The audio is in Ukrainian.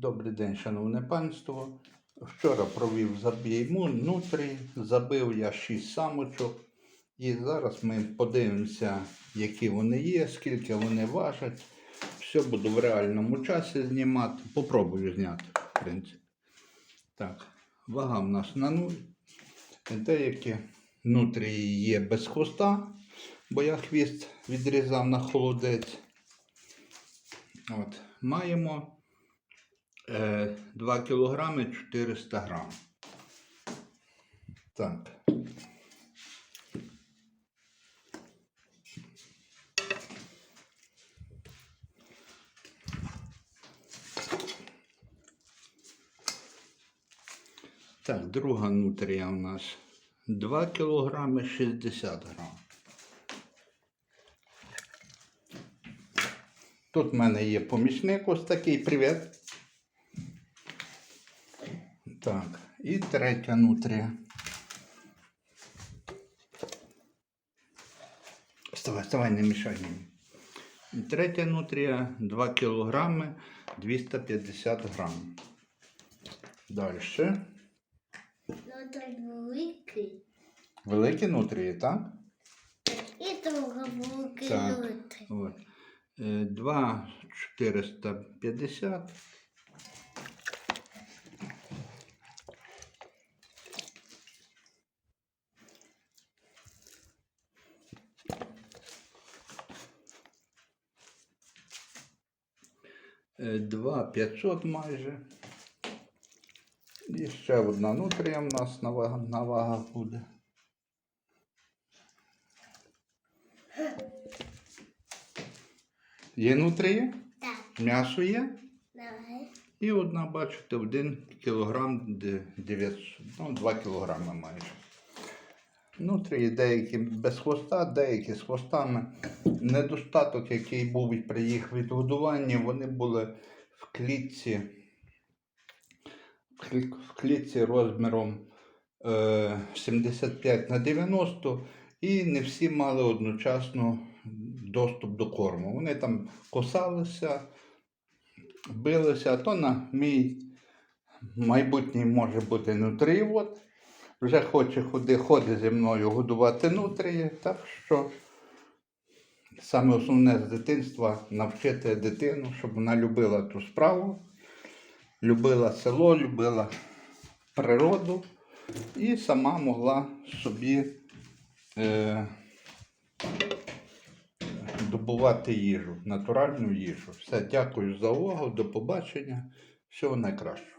Добрий день, шановне панство. Вчора провів забій нутрі, забив я 6 самочок. І зараз ми подивимося, які вони є, скільки вони важать. Все буду в реальному часі знімати. Попробую зняти, в принципі. Так, вага в нас на нуль. Деякі нутрії є без хвоста, бо я хвіст відрізав на холодець. От, маємо 2 кілограми 400 грам. Так. Так, друга нутрія у нас 2 кілограми 60 грам. Тут в мене є помічник ось такий, привіт. Так, і третя нутрія. Вставай, вставай, не мішай мені. І Третя нутрія 2 кілограми 250 грам. Далі. Великий. Великі нутрії, так? І. От. Е, 2 450. Е, 2 500 майже. І ще одна нутрія в нас на вагах, на вагах буде. Є нутрії? Так, М'ясо є? давай. І одна, бачите, 1 кілограм 900, ну 2 кілограми майже. Нутрії деякі без хвоста, деякі з хвостами. Недостаток, який був при їх відгодуванні, вони були в клітці, в клітці розміром е, 75 на 90 і не всі мали одночасно доступ до корму. Вони там косалися, билися, а то на мій майбутній може бути нутрієвод. Вже хоче ходи, ходить зі мною годувати нутрії, так що саме основне з дитинства навчити дитину, щоб вона любила ту справу, любила село, любила природу і сама могла собі е, добувати їжу, натуральну їжу. Все, дякую за увагу, до побачення. Всього найкращого.